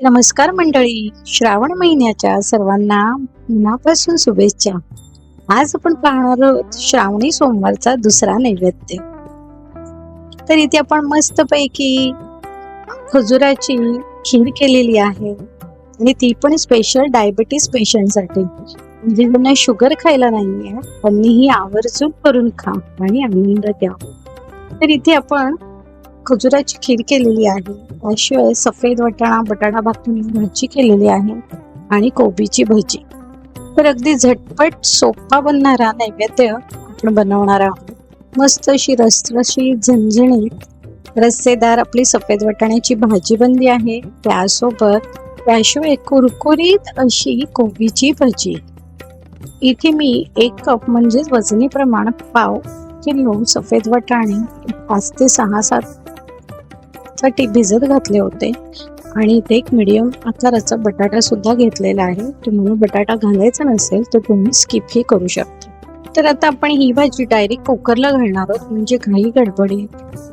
नमस्कार मंडळी. श्रावण महिन्याच्या सर्वांना मनापासून शुभेच्छा. आज आपण पाहणार आहोत श्रावणी सोमवारचा दुसरा नैवेद्य. तर इथे आपण मस्त पैकी खजुराची खीर केलेली आहे आणि ती पण स्पेशल डायबिटीस पेशंटसाठी म्हणजे ज्यांना शुगर खायला नाहीये त्यांनी ही आवर्जून करून खा आणि आनंद द्या तर इथे आपण खजुराची खीर केलेली आहे. त्याशिवाय सफेद वटाणा बटाटा भाकरी भाजी केलेली आहे आणि कोबीची भजी. तर अगदी झटपट सोपा बनणारा नैवेद्य आपण बनवणार आहोत. मस्त अशी रसरशी झणझणीत रस्सेदार आपली सफेद वटाण्याची भाजी बनली आहे. त्यासोबत त्याशिवाय कुरकुरीत अशी कोबीची भजी. इथे मी एक कप म्हणजेच वजनी प्रमाण पाव किलो सफेद वटाणे पाच ते सहा सात साठी भिजत घातले होते. आणि इथे एक मिडियम आकाराचा बटाटा सुद्धा घेतलेला आहे. तुम्हाला बटाटा घालायचा नसेल तर तुम्ही स्किपही करू शकता. तर आता आपण ही भाजी डायरेक्ट कुकरला घालणार आहोत. म्हणजे घाई गडबडी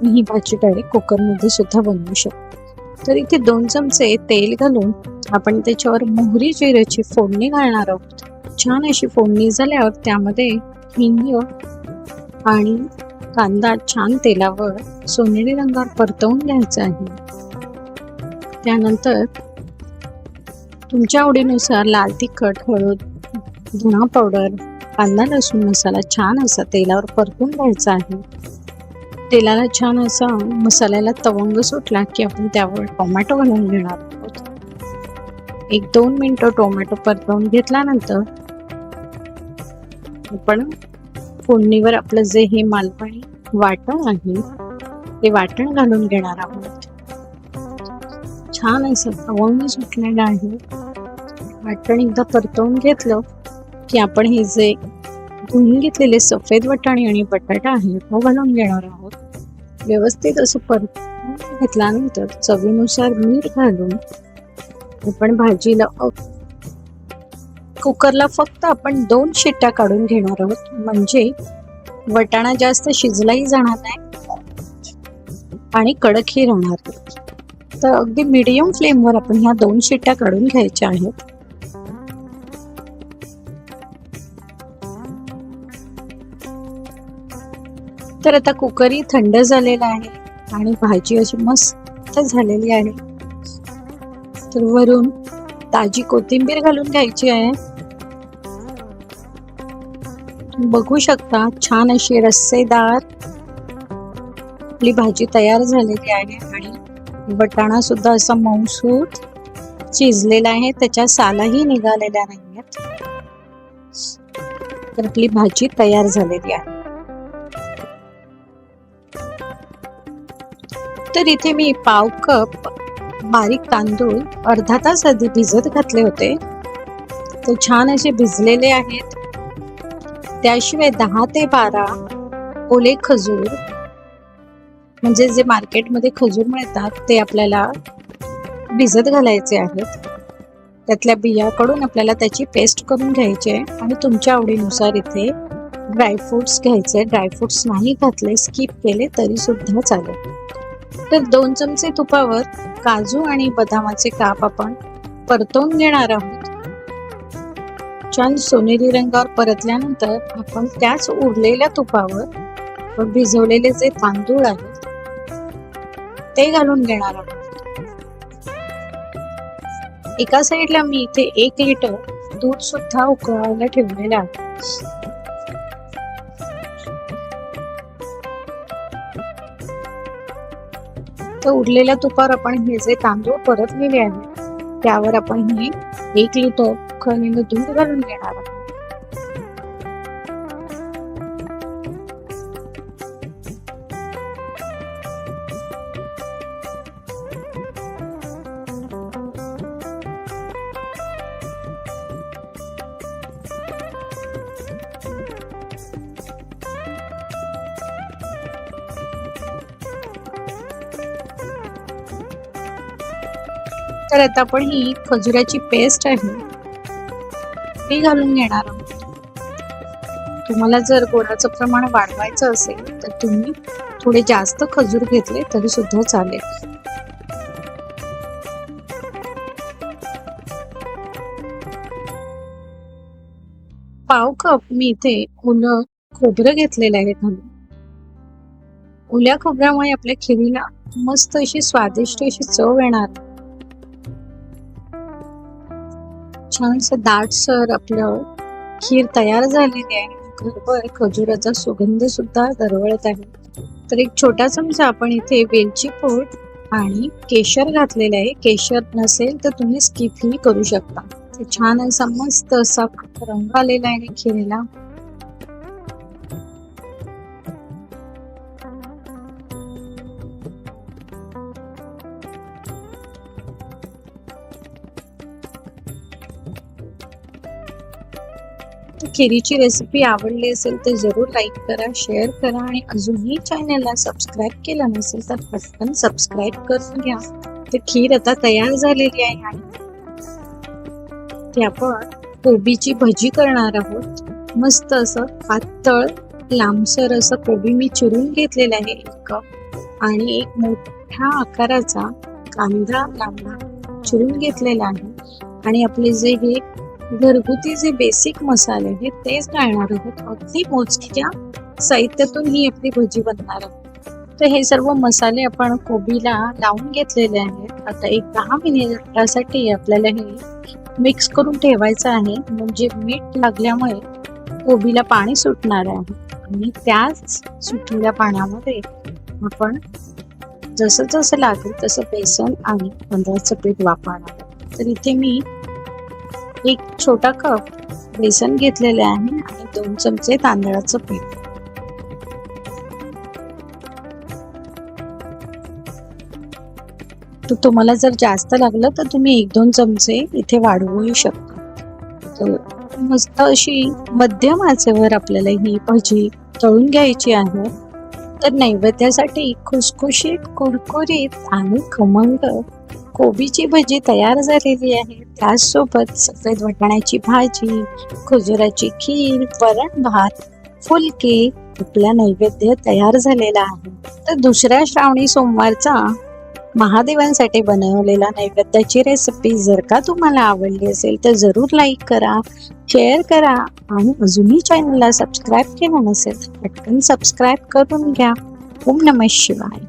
ही भाजी डायरेक्ट कुकरमध्ये सुद्धा बनवू शकतो. तर इथे दोन चमचे तेल घालून आपण त्याच्यावर मोहरी जिऱ्याची फोडणी घालणार आहोत. छान अशी फोडणी झाल्यावर त्यामध्ये हिंग आणि कांदा छान तेलावर सोनेरी रंगावर परतवून घ्यायचा आहे. त्यानंतर तुमच्या आवडीनुसार लाल तिखट हळद धणा पावडर कांदा लसूण मसाला छान असा तेलावर परतून घ्यायचा आहे. तेलाला छान असा मसाल्याला तवंग सुटला की आपण त्यावर टोमॅटो घालून घेणार आहोत. एक दोन मिनटं टोमॅटो परतवून घेतल्यानंतर आपण फोडणीवर आपलं जे हे मालपाणी वाटण आहे ते वाटण घालून घेणार आहोत. छान असं तवंग सुटलेलं आहे. वाटण एकदा परतवून घेतलं की आपण हे जे धुवून घेतलेले सफेद वटाणे आणि बटाटा आहे तो घालून घेणार आहोत. व्यवस्थित असं परतवून घेतल्यानंतर चवीनुसार मीठ घालून आपण भाजीला कुकरला फक्त आपण दोन शिट्ट्या काढून घेणार आहोत. म्हणजे वटाणा जास्त शिजलाही जाणार नाही आणि कडकही राहणार तर अगदी मिडियम फ्लेमवर आपण ह्या दोन शिट्ट्या काढून घ्यायच्या आहेत. तर आता कुकरही थंड झालेला आहे आणि भाजी अशी मस्त झालेली आहे. तर वरून ताजी कोथिंबीर घालून घ्यायची आहे. बघू शकता छान अशी रस्सेदार आपली भाजी तयार झालेली आहे आणि वटाणा सुद्धा असा मऊसूत शिजलेला आहे त्याच्या सालाही निघालेल्या नाहीयेत. तर आपली भाजी तयार झालेली आहे. तर इथे मी पाव कप बारीक तांदूळ अर्धा तास आधी भिजत घातले होते. ते छान असे भिजलेले आहेत. त्याशिवाय दहा ते बारा ओले खजूर म्हणजे जे मार्केटमध्ये खजूर मिळतात ते आपल्याला भिजत घालायचे आहेत. त्यातल्या बियाकडून आपल्याला त्याची पेस्ट करून घ्यायची आहे आणि तुमच्या आवडीनुसार इथे ड्रायफ्रुट्स घ्यायचे ड्रायफ्रुट्स नाही घातले स्किप केले तरी सुद्धा चालेल. तर दोन चमचे तुपावर काजू आणि बदामाचे काप आपण परतवून घेणार आहोत. छान सोनेरी रंगावर परतल्यानंतर आपण त्याच उरलेल्या तुपावर भिजवलेले जे तांदूळ आहेत ते घालून घेणार आहोत. एका साईडला मी इथे एक लिटर दूध सुद्धा उकळायला ठेवलेलं आहे. तर उरलेल्या तुपावर आपण हे जे तांदूळ परतलेले आहे त्यावर आपण हे एक लिटर उखळणीनं दूध घालून घेणार आहोत तर आता आपण ही खजुराची पेस्ट आहे वाटी घालून घेणार? आहोत तुम्हाला जर गोडाचं प्रमाण वाढवायचं असेल तर तुम्ही थोडे जास्त खजूर घेतले तरी सुद्धा चालेल. पाव कप मी इथे ओलं खोबरं घेतलेलं आहे घालून. ओल्या खोबऱ्यामुळे आपल्या खिरीला मस्त अशी स्वादिष्ट अशी चव येणार. छानस दाटसर आपलं खीर तयार झालेली आहे. घरभर खजुराचा सुगंध सुद्धा दरवळत आहे. तर एक छोटा चमचा आपण इथे वेलची पूड आणि केशर घातलेलं आहे. केशर नसेल तर तुम्ही स्किपही करू शकता. छान असा मस्त असा रंग आलेला आहे खिरीला. खिरीची रेसिपी आवडली असेल तर जरूर लाईक करा शेअर करा आणि अजूनही चॅनलला सबस्क्राईब केलं नसेल तर पटकन सबस्क्राईब करून घ्या. तर खीर आता तयार झालेली आहे आणि ते आपण कोबीची भजी करणार आहोत. मस्त असं पातळ लांबसर असं कोबी मी चिरून घेतलेलं आहे एक कप आणि एक मोठ्या आकाराचा कांदा लांबडा चिरून घेतलेला आहे. आणि आपले जे हे घरगुती जे बेसिक मसाले आहेत तेच घालणार आहोत. अगदी मोजक्या साहित्यातून ही आपली भजी बनणार आहे तर हे सर्व मसाले आपण कोबीला लावून घेतलेले आहेत. आता एक दहा मिनिटासाठी आपल्याला हे मिक्स करून ठेवायचं आहे. म्हणजे मीठ लागल्यामुळे कोबीला पाणी सुटणार आहे. आणि त्याच सुटलेल्या पाण्यामध्ये आपण जसं जसं लागेल तसं बेसन आणि तांदळाचं पीठ वापरणार तर इथे मी एक छोटा कप बेसन घेतलेले आहे आणि दोन चमचे तांदळाचं पीठ. तर तुम्हाला जर जास्त लागलं तर तुम्ही एक दोन चमचे इथे वाढवू शकता. तर मस्त अशी मध्यम आचेवर आपल्याला ही भजी तळून घ्यायची आहे. तर नैवेद्यासाठी खुसखुशीत कुरकुरीत आणि खमंग कोबीची भजी तयार झालेली आहे. त्याचसोबत सफेद वाटाण्याची भाजी खजुराची खीर वरण भात फुलके आपला नैवेद्य तयार झालेला आहे. तर दुसऱ्या श्रावणी सोमवारचा महादेवांसाठी बनवलेला नैवेद्याची रेसिपी जर का तुम्हाला आवडली असेल तर जरूर लाईक करा शेअर करा आणि अजूनही चॅनलला सबस्क्राईब केलं नसेल तर पटकन सबस्क्राईब करून घ्या. ओम नम शिवाय.